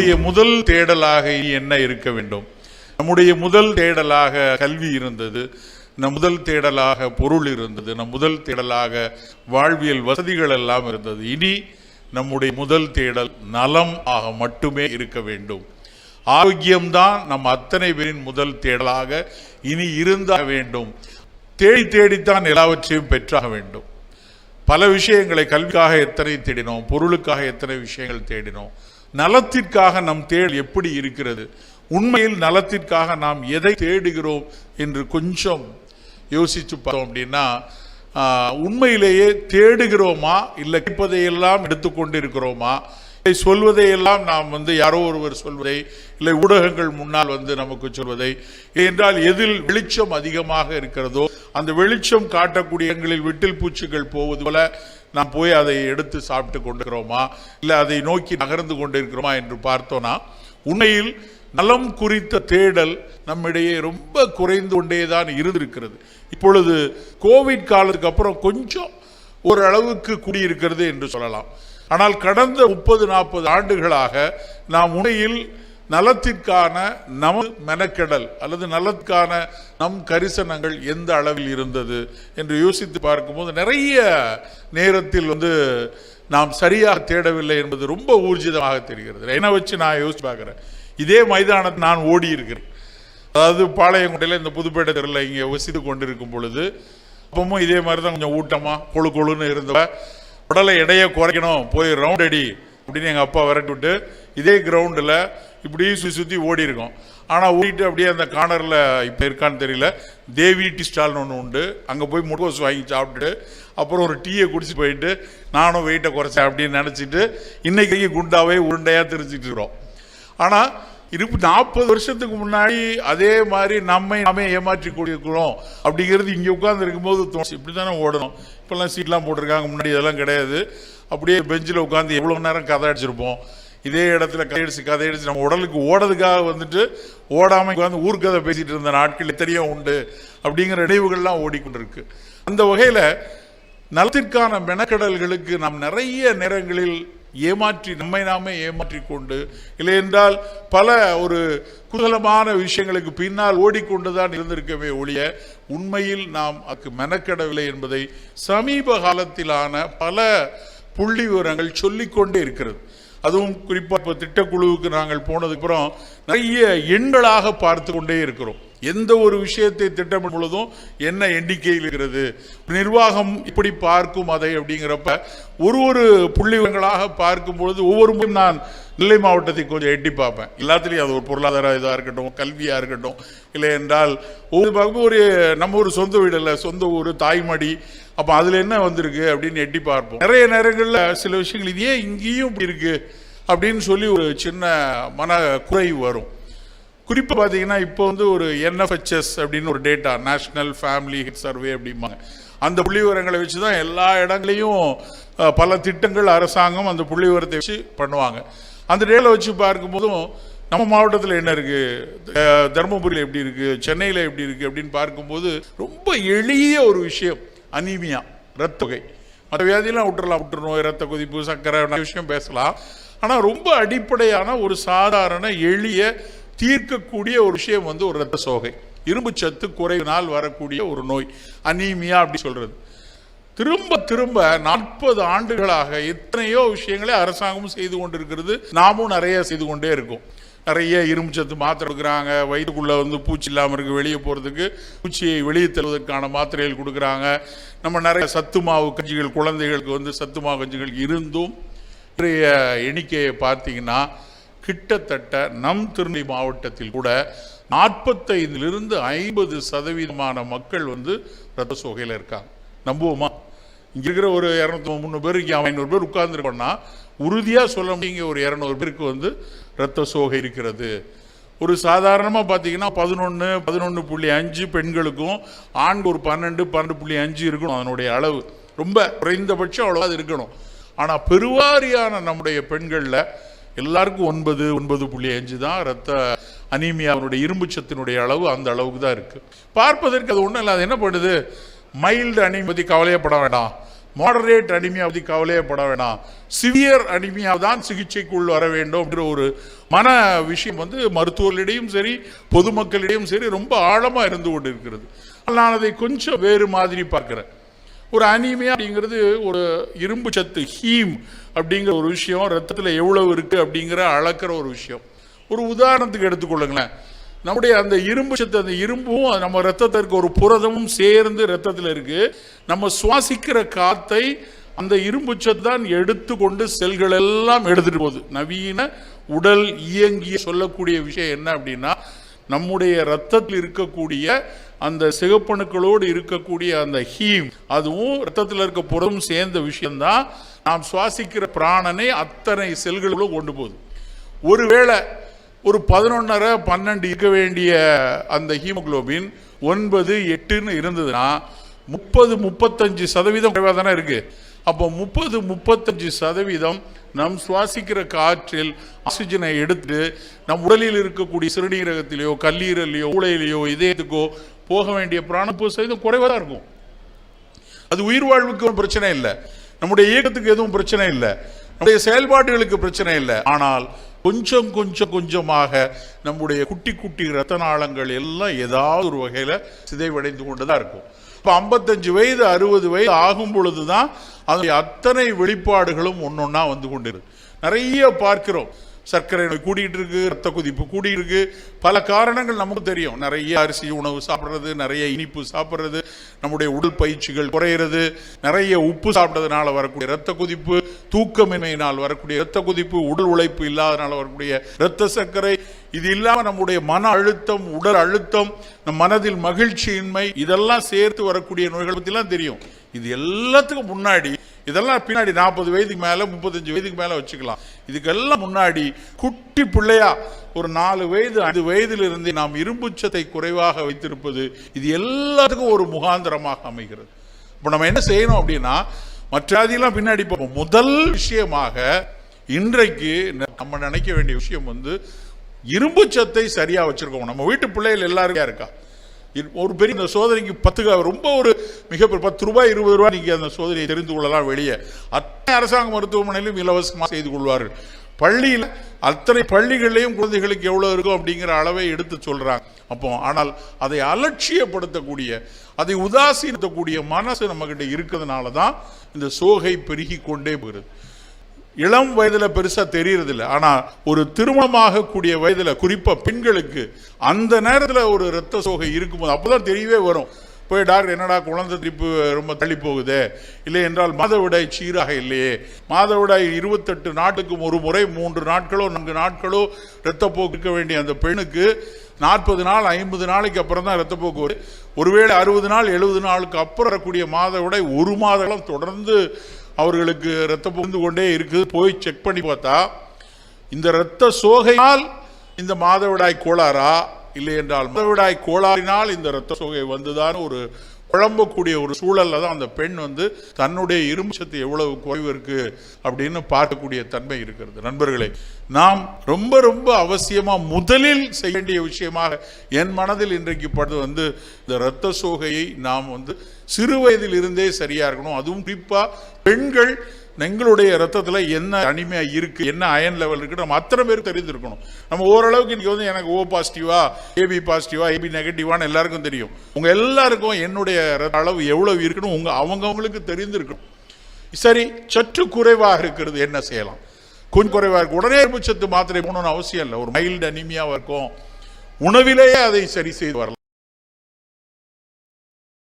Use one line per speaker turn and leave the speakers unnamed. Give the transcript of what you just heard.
நம்முடைய முதல் தேடலாக என்ன இருக்க வேண்டும்? நம்முடைய முதல் தேடலாக கல்வி இருந்தது நம் முதல் தேடலாக பொருள் இருந்தது நம் முதல் தேடலாக வாழ்வியல் வசதிகள் எல்லாம் இருந்தது. இனி நம்முடைய முதல் தேடல் நலம் ஆக மட்டுமே இருக்க வேண்டும். ஆரோக்கியம்தான் நம் அத்தனை பேரின் முதல் தேடலாக இனி இருந்தாக வேண்டும். தேடி தேடித்தான் எல்லாவற்றையும் பெற்றாக வேண்டும். பல விஷயங்களை கல்விக்காக எத்தனை தேடினோம்? பொருளுக்காக எத்தனை விஷயங்கள் தேடினோம்? நலத்திற்காக நம் தேடல் எப்படி இருக்கிறது? உண்மையில் நலத்திற்காக நாம் எதை தேடுகிறோம் என்று கொஞ்சம் யோசிச்சு பார்த்தோம் அப்படின்னா ஆஹ், உண்மையிலேயே தேடுகிறோமா இல்லை கேட்பதையெல்லாம் எடுத்துக்கொண்டு இருக்கிறோமா சொல்வதை சொல்வதையெல்லாம் நாம் வந்து யாரோ ஒருவர் சொல்வதை இல்லை ஊடகங்கள் முன்னால் வந்து நமக்கு சொல்வதை என்றால் எதில் வெளிச்சம் அதிகமாக இருக்கிறதோ அந்த வெளிச்சம் காட்டக்கூடிய இடங்களில் விட்டில் பூச்சிகள் போவது போல நாம் போய் அதை எடுத்து சாப்பிட்டு கொண்டிருக்கிறோமா இல்லை அதை நோக்கி நகர்ந்து கொண்டிருக்கிறோமா என்று பார்த்தோன்னா உண்மையில் நலம் குறித்த தேடல் நம்மிடையே ரொம்ப குறைந்து கொண்டே தான் இருந்திருக்கிறது. இப்பொழுது கோவிட் காலத்துக்கு அப்புறம் கொஞ்சம் ஓரளவுக்கு கூடியிருக்கிறது என்று சொல்லலாம். ஆனால் கடந்த முப்பது நாற்பது ஆண்டுகளாக நாம் உண்மையில் நலத்திற்கான நம் மெனக்கெடல் அல்லது நலத்துக்கான நம் கரிசனங்கள் எந்த அளவில் இருந்தது என்று யோசித்து பார்க்கும்போது நிறைய நேரத்தில் வந்து நாம் சரியாக தேடவில்லை என்பது ரொம்ப ஊர்ஜிதமாக தெரிகிறது. என்ன வச்சு நான் யோசிச்சு பார்க்குறேன். இதே மைதானத்தை நான் ஓடி இருக்கிறேன் அதாவது பாளையங்கோட்டையில் இந்த புதுப்பேட்டை தெருவில் இங்கே வசித்து கொண்டிருக்கும் பொழுது அப்பவும் இதே மாதிரி தான் கொஞ்சம் ஊட்டமாக கொழு கொழுன்னு இருந்தவ உடலை எடையை குறைக்கணும். போய் ரவுண்ட் அடி. அப்படின்னு எங்கள் அப்பா விரட்டி விட்டு இதே கிரவுண்டில் இப்படி சுற்றி சுற்றி ஓடி இருக்கோம். ஆனால் ஓடிட்டு அப்படியே அந்த கார்னரில் இப்போ இருக்கான்னு தெரியல. தேவி டீ ஸ்டால்னு ஒன்று உண்டு. அங்கே போய் முட்கோஸ் வாங்கி சாப்பிட்டுட்டு அப்புறம் ஒரு டீயை குடிச்சு போயிட்டு நானும் வெயிட்டை குறைச்சேன் அப்படின்னு நினச்சிட்டு இன்றைக்கி குண்டாவே உருண்டையாக தெரிஞ்சிட்டு இருக்கிறோம். ஆனால் இருப்பு நாற்பது வருஷத்துக்கு முன்னாடி அதே மாதிரி நம்மை நாமே ஏமாற்றி கொண்டிருக்கிறோம் அப்படிங்கிறது இங்கே உட்கார்ந்து இருக்கும்போது தோணுச்சு. இப்படி தானே ஓடணும். இப்போல்லாம் சீட்லாம் போட்டிருக்காங்க. முன்னாடி இதெல்லாம் கிடையாது. அப்படியே பெஞ்சில் உட்காந்து எவ்வளோ நேரம் கதை அடிச்சிருப்போம். இதே இடத்துல கதையடிச்சு கதையடிச்சு கதை அடிச்சு நம்ம உடலுக்கு ஓடுறதுக்காக வந்துட்டு ஓடாமல் உட்காந்து ஊர்க்கதை பேசிகிட்டு இருந்த நாட்கள் எத்தனையோ உண்டு அப்படிங்கிற நினைவுகள்லாம் ஓடிக்கொண்டிருக்கு. அந்த வகையில் நலத்திற்கான மெனக்கடல்களுக்கு நாம் நிறைய நேரங்களில் ஏமாற்றி நம்மை நாமே ஏமாற்றி கொண்டு இல்லை என்றால் பல ஒரு குதலமான விஷயங்களுக்கு பின்னால் ஓடிக்கொண்டுதான் இருந்திருக்கவே ஒழிய உண்மையில் நாம் அதுக்கு மெனக்கெடவில்லை என்பதை சமீப காலத்திலான பல புள்ளி விவரங்கள் சொல்லிக்கொண்டே இருக்கிறது. அதுவும் குறிப்பாக இப்போ திட்டக்குழுவுக்கு நாங்கள் போனதுக்கப்புறம் நிறைய எண்களாக பார்த்து கொண்டே இருக்கிறோம். எந்த ஒரு விஷயத்தை திட்டமிடும் பொழுதும் என்ன எண்ணிக்கையில் இருக்கிறது நிர்வாகம் இப்படி பார்க்கும் அதை அப்படிங்கிறப்ப ஒரு ஒரு புள்ளிவங்களாக பார்க்கும் பொழுது ஒவ்வொரு முறையும் நான் நெல்லை மாவட்டத்தை கொஞ்சம் எட்டி பார்ப்பேன். எல்லாத்துலேயும் அது ஒரு பொருளாதார இதாக இருக்கட்டும் கல்வியாக இருக்கட்டும். இல்லை என்றால் ஒவ்வொரு பார்க்கும்போது ஒரு நம்ம ஒரு சொந்த வீடு இல்லை சொந்த ஊர் தாய்மடி அப்போ அதில் என்ன வந்திருக்கு அப்படின்னு எட்டி பார்ப்போம். நிறைய நேரங்களில் சில விஷயங்கள் இது ஏன் இங்கேயும் இப்படி இருக்குது அப்படின்னு சொல்லி ஒரு சின்ன மன குறைவு வரும். குறிப்பாக பார்த்தீங்கன்னா இப்போ வந்து ஒரு என்எஃப்ஹெச்எஸ் அப்படின்னு ஒரு data national family head survey அப்படிம்பாங்க. அந்த புள்ளி விவரங்களை வச்சு தான் எல்லா இடங்களையும் பல திட்டங்கள் அரசாங்கம் அந்த புள்ளி விவரத்தை வச்சு பண்ணுவாங்க. அந்த டேட்டில் வச்சு பார்க்கும்போதும் நம்ம மாவட்டத்தில் என்ன இருக்குது தருமபுரியில் எப்படி இருக்குது சென்னையில் எப்படி இருக்குது அப்படின்னு பார்க்கும்போது ரொம்ப எளிய ஒரு விஷயம். அனீமியா ரத்த தொகை மற்ற வியாதியெல்லாம் விட்டுறலாம் விட்டுருநோய் ரத்த கொதிப்பு சர்க்கரை விஷயம் பேசலாம். ஆனால் ரொம்ப அடிப்படையான ஒரு சாதாரண எளிய தீர்க்கக்கூடிய ஒரு விஷயம் வந்து ஒரு ரத்த சோகை. இரும்பு சத்து குறைவினால் வரக்கூடிய ஒரு நோய். அனீமியா அப்படி சொல்கிறது திரும்ப திரும்ப நாற்பது ஆண்டுகளாக எத்தனையோ விஷயங்களை அரசாங்கமும் செய்து கொண்டிருக்கிறது. நாமும் நிறைய செய்து கொண்டே இருக்கோம். நிறைய இரும்பு சத்து மாத்திரை கொடுக்குறாங்க. வயிற்றுக்குள்ளே வந்து பூச்சி இல்லாமல் இருக்கு. வெளியே போகிறதுக்கு பூச்சியை வெளியே தருவதற்கான மாத்திரைகள் கொடுக்குறாங்க. நம்ம நிறைய சத்து மாவு கஞ்சிகள் குழந்தைகளுக்கு வந்து சத்து மாவு கஞ்சிகள் இருந்தும் இன்றைய எண்ணிக்கையை பார்த்தீங்கன்னா கிட்டத்தட்ட நம் திருநெல்வேலி மாவட்டத்தில் கூட நாற்பத்தைந்திலிருந்து ஐம்பது சதவீதமான மக்கள் வந்து ரத்த சோகையில் இருக்காங்க. நம்புவோமா? இங்கே இருக்கிற ஒரு இரநூத்தி முந்நூறு பேர் இங்கே ஐநூறு பேர் உட்கார்ந்துருக்கோம்னா உறுதியாக சொல்ல முடியுங்க ஒரு இரநூறு பேருக்கு வந்து ரத்த சோகை இருக்கிறது. ஒரு சாதாரணமாக பார்த்தீங்கன்னா பதினொன்று பதினொன்று புள்ளி அஞ்சு பெண்களுக்கும் ஆண் ஒரு பன்னெண்டு பன்னெண்டு புள்ளி அஞ்சு இருக்கணும் அதனுடைய அளவு ரொம்ப குறைந்தபட்சம் அவ்வளோ அது இருக்கணும். ஆனால் பெருவாரியான நம்முடைய பெண்களில் எல்லாருக்கும் ஒன்பது ஒன்பது புள்ளி அஞ்சு தான் ரத்த அனீமியாவுடைய இரும்பு சத்தினுடைய அளவு அந்த அளவுக்கு தான் இருக்குது பார்ப்பதற்கு அது ஒன்றும் இல்லை அது என்ன பண்ணுது? மைல்டு அனீமியா கவலையப்பட வேண்டாம். மாடரேட் அடிமையாக பற்றி கவலையப்பட வேணாம். சிவியர் அடிமையாக தான் சிகிச்சைக்குள் வர வேண்டும் என்ற ஒரு மன விஷயம் வந்து மருத்துவர்களிடையும் சரி பொதுமக்களிடையும் சரி ரொம்ப ஆழமாக இருந்து கொண்டு இருக்கிறது நான் அதை கொஞ்சம் வேறு மாதிரி பார்க்குறேன். ஒரு அனிமியா அப்படிங்கிறது ஒரு இரும்பு சத்து ஹீம் அப்படிங்கிற ஒரு விஷயம் ரத்தத்தில் எவ்வளவு இருக்குது அப்படிங்கிற அளக்கிற ஒரு விஷயம். ஒரு உதாரணத்துக்கு எடுத்துக்கொள்ளுங்களேன். நம்முடைய அந்த இரும்பு சத்து அந்த இரும்பும் நம்ம ரத்தத்திற்கு ஒரு புரதமும் சேர்ந்து ரத்தத்தில் இருக்கு. நம்ம சுவாசிக்கிற காத்தை அந்த இரும்பு சத்து தான் எடுத்துக்கொண்டு செல்கள் எல்லாம் எடுத்துட்டு போகுது. நவீன உடல் இயங்கிய சொல்லக்கூடிய விஷயம் என்ன அப்படின்னா நம்முடைய ரத்தத்தில் இருக்கக்கூடிய அந்த சிகப்பணுக்களோடு இருக்கக்கூடிய அந்த ஹீம் அதுவும் ரத்தத்தில் இருக்க புறம் சேர்ந்த விஷயம்தான். நாம் சுவாசிக்கிற பிராணனை அத்தனை செல்களும் கொண்டு போகுது. ஒருவேளை ஒரு பதினொன்னரை பன்னெண்டு இருக்க வேண்டிய அந்த ஹீமோகுளோபின் ஒன்பது எட்டுன்னு இருந்ததுன்னா முப்பது முப்பத்தஞ்சு சதவீதம் குறைவாக தானே இருக்குது அப்போ முப்பது முப்பத்தஞ்சு சதவீதம் நம் சுவாசிக்கிற காற்றில் ஆக்சிஜனை எடுத்து நம் உடலில் இருக்கக்கூடிய சிறுநீரகத்திலேயோ கல்லீரலையோ ஊழையிலையோ இதயத்துக்கோ போக வேண்டிய பிராண சதவீதம் குறைவாக தான் இருக்கும். அது உயிர் வாழ்வுக்கு ஒரு பிரச்சனை இல்லை. நம்முடைய இயக்கத்துக்கு எதுவும் பிரச்சனை இல்லை. நம்முடைய செயல்பாடுகளுக்கு பிரச்சனை இல்லை. ஆனால் கொஞ்சம் கொஞ்சம் கொஞ்சமாக நம்முடைய குட்டி குட்டி ரத்த நாளங்கள் எல்லாம் ஏதாவது ஒரு வகையில் சிதைவடைந்து கொண்டு தான் இருக்கும். இப்போ ஐம்பத்தஞ்சு வயது அறுபது வயது ஆகும் பொழுது தான் அதனுடைய அத்தனை வெளிப்பாடுகளும் ஒன்றொன்னா வந்து கொண்டிருக்கு. நிறைய பார்க்கிறோம். சர்க்கரை நோய் கூடிகிட்டு இருக்கு ரத்த குதிப்பு கூடியிருக்கு பல காரணங்கள் நமக்கு தெரியும். நிறைய அரிசி உணவு சாப்பிட்றது நிறைய இனிப்பு சாப்பிட்றது நம்முடைய உடல் பயிற்சிகள் குறையிறது நிறைய உப்பு சாப்பிட்டதுனால வரக்கூடிய ரத்த குதிப்பு தூக்கமின்மையினால் வரக்கூடிய ரத்த குதிப்பு உடல் உழைப்பு இல்லாதனால வரக்கூடிய ரத்த சர்க்கரை இது இல்லாமல் நம்முடைய மன அழுத்தம் உடல் அழுத்தம் நம் மனதில் மகிழ்ச்சியின்மை இதெல்லாம் சேர்த்து வரக்கூடிய நோய்கள் பற்றிலாம் தெரியும். இது எல்லாத்துக்கும் முன்னாடி இதெல்லாம் பின்னாடி நாற்பது வயதுக்கு மேலே முப்பத்தஞ்சு வயதுக்கு மேலே வச்சுக்கலாம். இதுக்கெல்லாம் முன்னாடி குட்டி பிள்ளையா ஒரு நாலு வயது ஐந்து வயதிலிருந்து நாம் இரும்புச்சத்தை குறைவாக வைத்திருப்பது இது எல்லாத்துக்கும் ஒரு முகாந்திரமாக அமைகிறது. இப்போ நம்ம என்ன செய்யணும் அப்படின்னா மற்ற வியாதியெல்லாம் பின்னாடி போவோம் முதல் விஷயமாக இன்றைக்கு நம்ம நினைக்க வேண்டிய விஷயம் வந்து இரும்புச்சத்தை சரியாக வச்சுருக்கோம். நம்ம வீட்டு பிள்ளைகள் எல்லாரும் இருக்கா? ஒரு பெரிய இந்த சோதனைக்கு பத்து ரொம்ப ஒரு மிக பத்து ரூபாய் இருபது ரூபாய் நீங்கள் அந்த சோதனையை தெரிந்து கொள்ளலாம் வெளியே. அத்தனை அரசாங்க மருத்துவமனையிலும் இலவசமாக செய்து கொள்வார்கள். பள்ளியில் அத்தனை பள்ளிகள்லையும் குழந்தைகளுக்கு எவ்வளோ இருக்கும் அப்படிங்கிற அளவை எடுத்து சொல்கிறாங்க அப்போ ஆனால் அதை அலட்சியப்படுத்தக்கூடிய அதை உதாசீனத்தக்கூடிய மனசு நம்மக்கிட்ட இருக்கிறதுனால தான் இந்த சோகை பெருகி கொண்டே போகிறது. இளம் வயதில் பெருசாக தெரியறதில்ல. ஆனால் ஒரு திருமணமாக கூடிய குறிப்பாக பெண்களுக்கு அந்த நேரத்தில் ஒரு இரத்த சோகை இருக்கும்போது அப்பதான் தெரியவே வரும். போய் டாக்டர் என்னடா குழந்தை திருப்பு ரொம்ப தள்ளி போகுதே? இல்லை என்றால் மாதவிடாய் சீராக இல்லையே? மாதவிடாய் இருபத்தெட்டு நாட்டுக்கும் ஒரு முறை மூன்று நாட்களோ நான்கு நாட்களோ இரத்தப்போக்கு இருக்க வேண்டிய அந்த பெண்ணுக்கு நாற்பது நாள் ஐம்பது நாளைக்கு அப்புறம் தான் இரத்தப்போக்கு வரும். ஒருவேளை அறுபது நாள் எழுபது நாளுக்கு அப்புறம் வரக்கூடிய மாதவிடாய் ஒரு மாதம் தொடர்ந்து அவர்களுக்கு ரத்தம் புகுந்து கொண்டே இருக்குது. போய் செக் பண்ணி பார்த்தா இந்த இரத்த சோகையால் இந்த மாதவிடாய் கோளாறா? இல்லை என்றால் மாதவிடாய் கோளாறினால் இந்த இரத்த சோகை வந்துதான் ஒரு குழம்பக்கூடிய ஒரு சூழல்ல தான் அந்த பெண் வந்து தன்னுடைய இரும்பு சத்து எவ்வளவு குறைவு இருக்குது அப்படின்னு பார்க்கக்கூடிய தன்மை இருக்கிறது. நண்பர்களே நாம் ரொம்ப ரொம்ப அவசியமாக முதலில் செய்ய வேண்டிய விஷயமாக என் மனதில் இன்றைக்கு படுது வந்து இந்த இரத்த சோகையை நாம் வந்து சிறு வயதிலிருந்தே சரியாக இருக்கணும். அதுவும் குறிப்பாக பெண்கள் எங்களுடைய ரத்தத்தில் என்ன தனிமையாக இருக்குது என்ன அயன் லெவல் இருக்குது நம்ம அத்தனை பேருக்கு தெரிஞ்சிருக்கணும் நம்ம ஓரளவுக்கு இன்றைக்கி வந்து எனக்கு ஓ பாசிட்டிவா ஏபி பாசிட்டிவா ஏபி நெகட்டிவான்னு எல்லாருக்கும் தெரியும். உங்கள் எல்லாருக்கும் என்னுடைய ரத்த அளவு எவ்வளவு இருக்குன்னு உங்கள் அவங்கவங்களுக்கு தெரிந்திருக்கணும். சரி சற்று குறைவாக இருக்கிறது என்ன செய்யலாம்? கொஞ்சம் குறைவாக இருக்கும் உடனே இரும்புச்சத்து மாத்திரை போகணும்னு அவசியம் இல்லை. ஒரு மைல்டு அனிமியாவா இருக்கும் உணவிலேயே அதை சரி செய்து வரலாம்.